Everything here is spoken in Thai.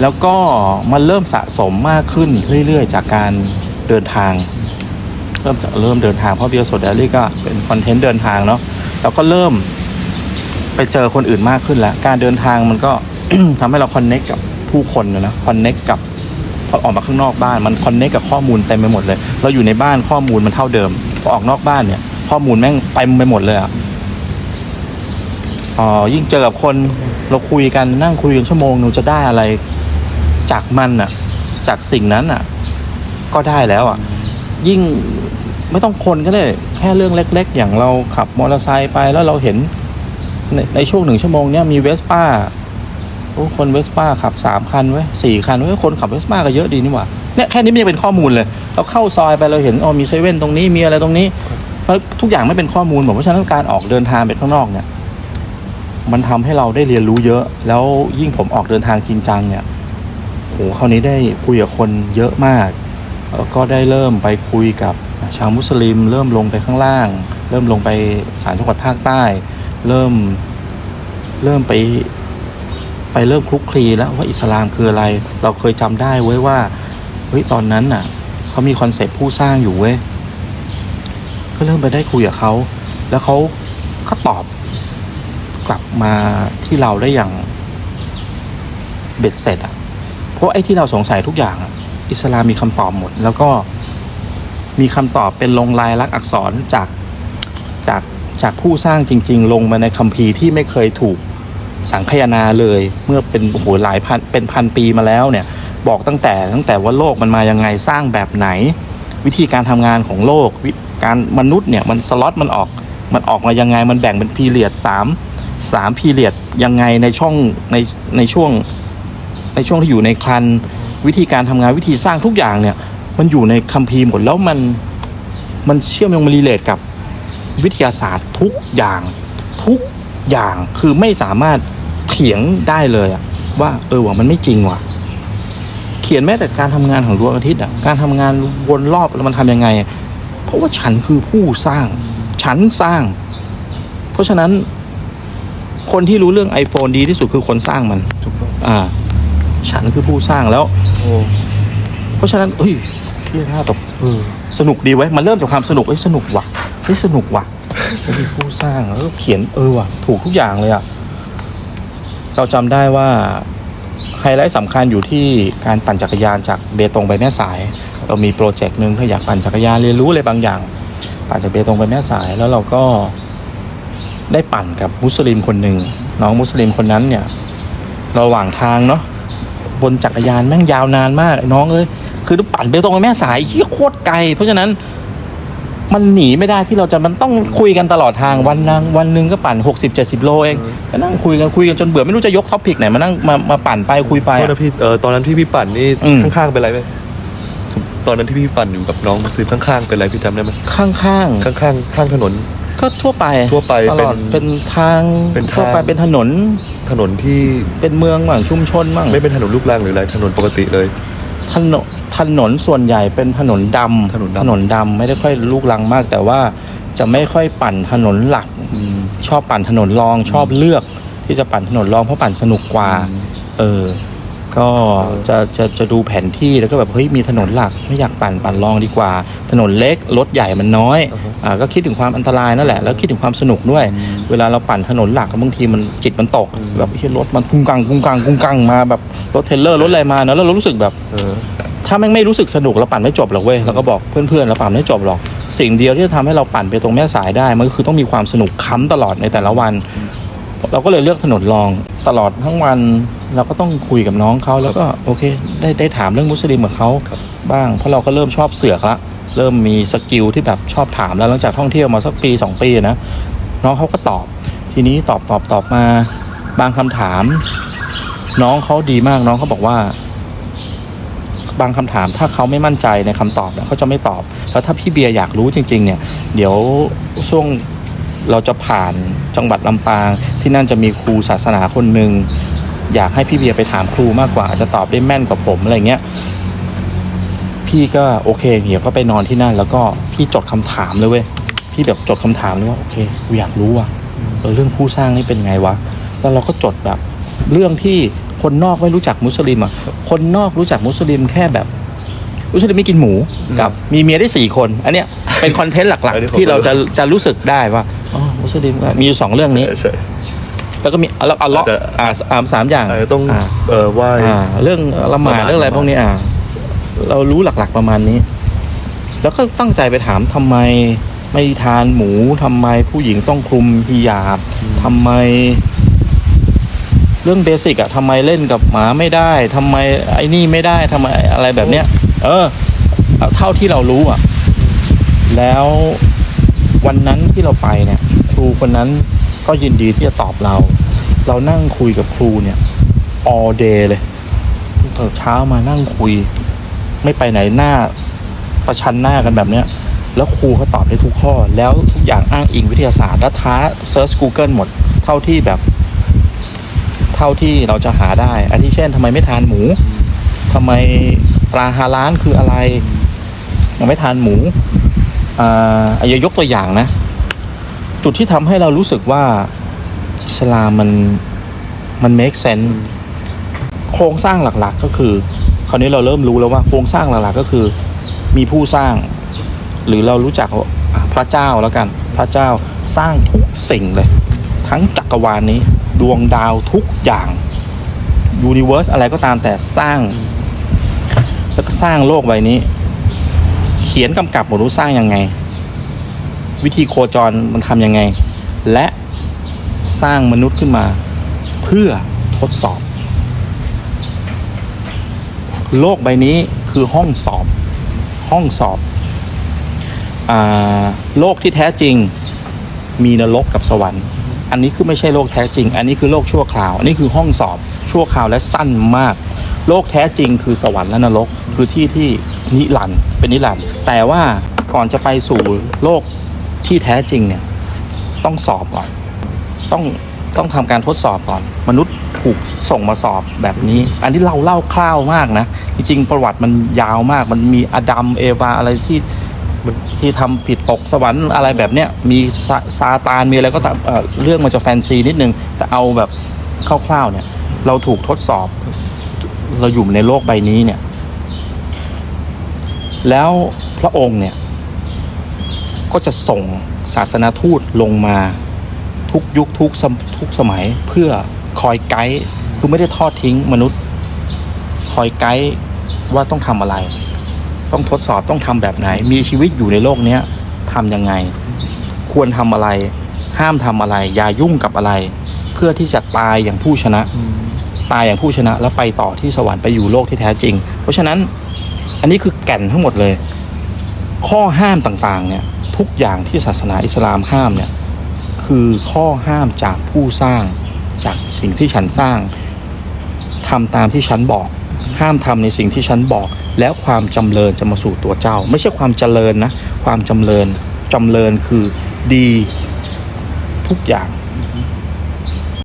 แล้วก็มันเริ่มสะสมมากขึ้นเรื่อยๆ จากการเดินทาง เริ่มจากเริ่มเดินทางเพราะเบียร์โซดารี่ก็เป็นคอนเทนต์เดินทางเนาะแล้วก็เริ่มไปเจอคนอื่นมากขึ้นแล้ว การเดินทางมันก็ทำให้เราคอนเน็กกับผู้คนนะคอนเน็กกับพอออกมาข้างนอกบ้านมันคอนเน็กกับข้อมูลเต็มไปหมดเลย เราอยู่ในบ้านข้อมูลมันเท่าเดิมพอออกนอกบ้านเนี่ย ข้อมูลแม่งเต็มไปหมดเลยอะอ๋อยิ่งเจอกับคนเราคุยกันนั่งคุยกันชั่วโมงหนูจะได้อะไร จากมันอะจากสิ่งนั้นอะก็ได้แล้วอะยิ่งไม่ต้องคนก็ได้แค่เรื่องเล็ก ๆ อย่างเราขับมอเตอร์ไซค์ไปแล้วเราเห็นในในช่วงหนึ่งชั่วโมงเนี้ยมีเวสป้าโอ้คนเวสป้าขับสามคันไว้สี่คันไว้ยคนขับเวสป้าก็เยอะดีนี่หว่าเนี่ยแค่นี้มันยังเป็นข้อมูลเลย เราเข้าซอยไปเราเห็นอ๋อมีเซเว่นตรงนี้มีอะไรตรงนี้เพราะทุกอย่างไม่เป็นข้อมูลผมเพราะฉะนั้นการออกเดินทางไปข้างนอกเนี่ย มันทำให้เราได้เรียนรู้เยอะ แล้วยิ่งผมออกเดินทางจริงจังเนี่ย โหคราวนี้ได้คุยกับคนเยอะมากแล้วก็ได้เริ่มไปคุยกับชาวมุสลิม เริ่มลงไปข้างล่าง เริ่มลงไปสารจังหวัดภาคใต้ เริ่มเริ่มไปไปเริ่มคลุกคลีแล้วว่าอิสลามคืออะไร เราเคยจำได้เว้ยว่าเฮ้ยตอนนั้นน่ะเขามีคอนเซปต์ผู้สร้างอยู่เว้ยก็เริ่มไปได้คุยกับเขาแล้วเขาก็ตอบกลับมาที่เราได้อย่างเบ็ดเสร็จอะ เพราะไอ้ที่เราสงสัยทุกอย่างอะอิสลามมีคำตอบหมด แล้วก็มีคำตอบเป็นลงลายลักษณ์อักษรจากจากจากผู้สร้างจริง ๆ ลงมาในคัมภีร์ที่ไม่เคยถูกสังคายนาเลย เมื่อเป็นโอ้โหหลายพันเป็นพันปีมาแล้วเนี่ย บอกตั้งแต่ตั้งแต่ว่าโลกมันมายังไงสร้างแบบไหน วิธีการทำงานของโลกวิการมนุษย์เนี่ยมันสล็อตมันออกมันออกมายังไงมันแบ่งเป็นพีเรียดสามสามพีเรียดยังไงในช่องในในช่วง ในช่วงที่อยู่ในครันวิธีการทำงานวิธีสร้างทุกอย่างเนี่ย มันอยู่ในคัมภีร์หมดแล้วมันมันเชื่อมโยงมันรีเลทกับวิทยาศาสตร์ทุกอย่างทุกอย่างคือไม่สามารถเถียงได้เลยอะว่าเออว่ามันไม่จริงว่ะ เขียนแม้แต่การทำงานของดวงอาทิตย์อะการทำงานวนรอบแล้วมันทำยังไง เพราะว่าฉันคือผู้สร้าง ฉันสร้าง เพราะฉะนั้นคนที่รู้เรื่อง iPhone ดีที่สุดคือคนสร้างมันถูกต้องอ่า ฉันคือผู้สร้างแล้ว โอ้เพราะฉะนั้นเอ้ยพี่ท่าตบเออสนุกดีไว้ยมันเริ่มจากความสนุกเอ้ยสนุกว่ะเฮ้ยสนุกว่ะเฮ้ยผู้สร้างแล้วก็เขียนเออว่ะถูกทุกอย่างเลยอะเราจำได้ว่าไฮไลท์สำคัญอยู่ที่การปั่นจักรยานจากเบตงไปแม่สาย เรามีโปรเจกต์หนึ่งถ้าอยากปั่นจักรยานเรียนรู้อะไรบางอย่าง ปั่นจากเบตงไปแม่สายแล้วเราก็ ได้ปั่นกับมุสลิมคนหนึ่งน้องมุสลิมคนนั้นเนี่ย ระหว่างทางเนาะ บนจักรยานแม่งยาวนานมากไอ้น้องเอ้ยคือต้องปั่นไปตรงไปแม่สายเฮียโคตรไกล เพราะฉะนั้นมันหนีไม่ได้ที่เราจะมันต้องคุยกันตลอดทางวันนึงวันหนึ่งก็ปั่น 60 70 โลเองก็นั่งคุยกันคุยกันจนเบื่อไม่รู้จะยกท็อปิกไหนมานั่งมามาปั่นไปคุยไปโทษอะนะพี่เออตอนนั้นที่พี่ปั่นนี่อืมข้างๆเป็นไรไหมตอนนั้นที่พี่ปั่นอยู่กับน้องมาซื้อข้างๆเป็นไรพี่จำได้ไหมข้างข้างๆข้างถนนๆ ก็ทั่วไปทั่วไปตลอดเป็นเป็นทางเป็นทาง ทั่วไปเป็นถนนถนนที่เป็นเมืองบ้างชุมชนบ้างไม่เป็นถนนลูกรังหรืออะไรถนนปกติเลย ถนนถนนส่วนใหญ่เป็นถนนดำถนนดำ ถนนดำไม่ได้ค่อยลูกรังมาก แต่ว่าจะไม่ค่อยปั่นถนนหลัก อืม ชอบปั่นถนนรองชอบเลือกที่จะปั่นถนนรองเพราะปั่นสนุกกว่า อืม เออ ก็เออจะจะจะดูแผนที่แล้วก็แบบเฮ้ยมีถนนหลักไม่อยากปั่นปั่นรองดีกว่า ถนนเล็กรถใหญ่มันน้อยอ่าฮะอ่าก็คิดถึงความอันตรายนั่นแหละแล้วคิดถึงความสนุกด้วยอืมเวลาเราปั่นถนนหลักบางทีมันจิตมันตกอืมแบบเฮ้ยรถมันกุ้งกังกุ้งกังกุ้งกังมาแบบรถเทรลเลอร์รถอะไรมาเนอะแล้วเรารู้สึกแบบเออถ้าแม่งไม่รู้สึกสนุกเราปั่นไม่จบหรอกเว้ยเราก็บอกเพื่อนๆเราปั่นไม่จบหรอก สิ่งเดียวที่จะทำให้เราปั่นไปตรงแม่สายได้มันก็คือต้องมีความสนุกค้ำตลอดในแต่ละวัน เราก็เลยเลือกถนนรองตลอดทั้งวัน เราก็ต้องคุยกับน้องเขาแล้วก็โอเค ได้ได้ถามเรื่องมุสลิมกับเขาครับบ้าง เพราะเราก็เริ่มชอบเสือกละเริ่มมีสกิลที่แบบชอบถามแล้วหลังจากท่องเที่ยวมาสักปีสองปีนะน้องเขาก็ตอบ ทีนี้ตอบตอบตอบมาบางคำถาม น้องเขาดีมากน้องเขาบอกว่า บางคำถามถ้าเขาไม่มั่นใจในคำตอบเนี่ยเขาจะไม่ตอบ แล้วถ้าพี่เบียร์อยากรู้จริง ๆ เนี่ย เดี๋ยวช่วงเราจะผ่านจังหวัดลำปางที่นั่นจะมีครูศาสนาคนหนึ่ง อยากให้พี่เบียร์ไปถามครูมากกว่าอาจจะตอบได้แม่นกว่าผมอะไรเงี้ยพี่ก็โอเคเดี๋ยวก็ไปนอนที่นั่น แล้วก็พี่จดคำถามเลยเว้ยพี่แบบจดคำถามเลยว่าโอเคกูอยากรู้ว่ะเออเรื่องผู้สร้างนี่เป็นไงวะแล้วเราก็จดแบบ เรื่องที่คนนอกไม่รู้จักมุสลิมอะคนนอกรู้จักมุสลิมแค่แบบมุสลิมไม่กินหมูกับมีเมียได้สี่คน อันเนี้ยเป็นคอนเทนต์หลักอันนี้ผมๆที่เราจะจะรู้สึกได้ว่าอ๋อมุสลิมก็มีอยู่สองเรื่องนี้ใช่ แล้วก็มีอัลอัลเลาะห์แต่อ่าสามสามอย่างอาจจะต้องอ่าเออไหว้ อ่าเรื่องละหมาดละหมาดเรื่องอะไรพวกนี้อ่า เรารู้หลักๆประมาณนี้ แล้วก็ตั้งใจไปถามทำไมไม่ทานหมูทำไมผู้หญิงต้องคลุมฮิญาบทำไม เรื่องเบสิกอะทำไมเล่นกับหมาไม่ได้ทำไมไอ้นี่ไม่ได้ทำไมอะไรแบบเนี้ย เออเอาเท่าที่เรารู้อะแล้ววันนั้นที่เราไปเนี่ย ครูคนนั้นก็ยินดีที่จะตอบเรา เรานั่งคุยกับครูเนี่ย all day เลยตั้งแต่เช้ามานั่งคุย ไม่ไปไหนหน้า ประชันหน้ากันแบบเนี้ย แล้วครูเขาตอบได้ทุกข้อ แล้วทุกอย่างอ้างอิงวิทยาศาสตร์และท้าเซิร์ช Google หมด เท่าที่แบบ เท่าที่เราจะหาได้ อันที่เช่นทำไมไม่ทานหมูทำไมปลาฮาลานคืออะไรยังไม่ทานหมูอ่าอายกตัวอย่างนะ จุดที่ทำให้เรารู้สึกว่า สลามมันมัน make sense โครงสร้างหลักๆก็คือ คราวนี้เราเริ่มรู้แล้วว่าโครงสร้างหลักๆก็คือ มีผู้สร้าง หรือเรารู้จักพระเจ้าแล้วกัน พระเจ้าสร้างทุกสิ่งเลย ทั้งจักรวาลนี้ดวงดาวทุกอย่างยูนิเวอร์สอะไรก็ตามแต่สร้าง แล้วก็สร้างโลกใบนี้ เขียนกำกับหมดรู้สร้างยังไง วิธีโคจรมันทำยังไง และ สร้างมนุษย์ขึ้นมา เพื่อทดสอบ โลกใบนี้คือห้องสอบ ห้องสอบอโลกที่แท้จริงมีนรกกับสวรรค์ อันนี้คือไม่ใช่โลกแท้จริง อันนี้คือโลกชั่วคราว อันนี้คือห้องสอบชั่วคราวและสั้นมาก โลกแท้จริงคือสวรรค์และนรกคือที่ที่นิรันด์เป็นนิรันด์แต่ว่าก่อนจะไปสู่โลกที่แท้จริงเนี่ยต้องสอบก่อน ต้องต้องทำการทดสอบก่อน มนุษย์ถูกส่งมาสอบแบบนี้ อันนี้เราเล่าคร่าวมากนะ จริงๆประวัติมันยาวมาก มันมีอดัมเอวาอะไรที่ที่ทำผิดตกสวรรค์อะไรแบบเนี้ยมีซาาตานมีอะไรก็ตามเอ่อเรื่องมันจะแฟนซีนิดนึง แต่เอาแบบคร่าวๆเนี่ย เราถูกทดสอบ เราอยู่ในโลกใบนี้เนี่ย แล้วพระองค์เนี่ย ก็จะส่งศาสนาทูตลงมา ทุกยุคทุกสมทุกสมัยเพื่อคอยไกด์คือไม่ได้ทอดทิ้งมนุษย์ คอยไกด์ว่าต้องทำอะไร ต้องทดสอบต้องทำแบบไหน มีชีวิตอยู่ในโลกเนี้ยทำยังไง ควรทำอะไร ห้ามทำอะไร อย่ายุ่งกับอะไร เพื่อที่จะตายอย่างผู้ชนะ ตายอย่างผู้ชนะ แล้วไปต่อที่สวรรค์ไปอยู่โลกที่แท้จริง เพราะฉะนั้นอันนี้คือแก่นทั้งหมดเลย ข้อห้ามต่างๆเนี่ยทุกอย่างที่ศาสนาอิสลามห้ามเนี่ย คือข้อห้ามจากผู้สร้าง จากสิ่งที่ฉันสร้างทำตามที่ฉันบอก ห้ามทำในสิ่งที่ฉันบอก แล้วความจำเริญจะมาสู่ตัวเจ้า ไม่ใช่ความเจริญนะ ความจำเริญจำเริญคือดีทุกอย่าง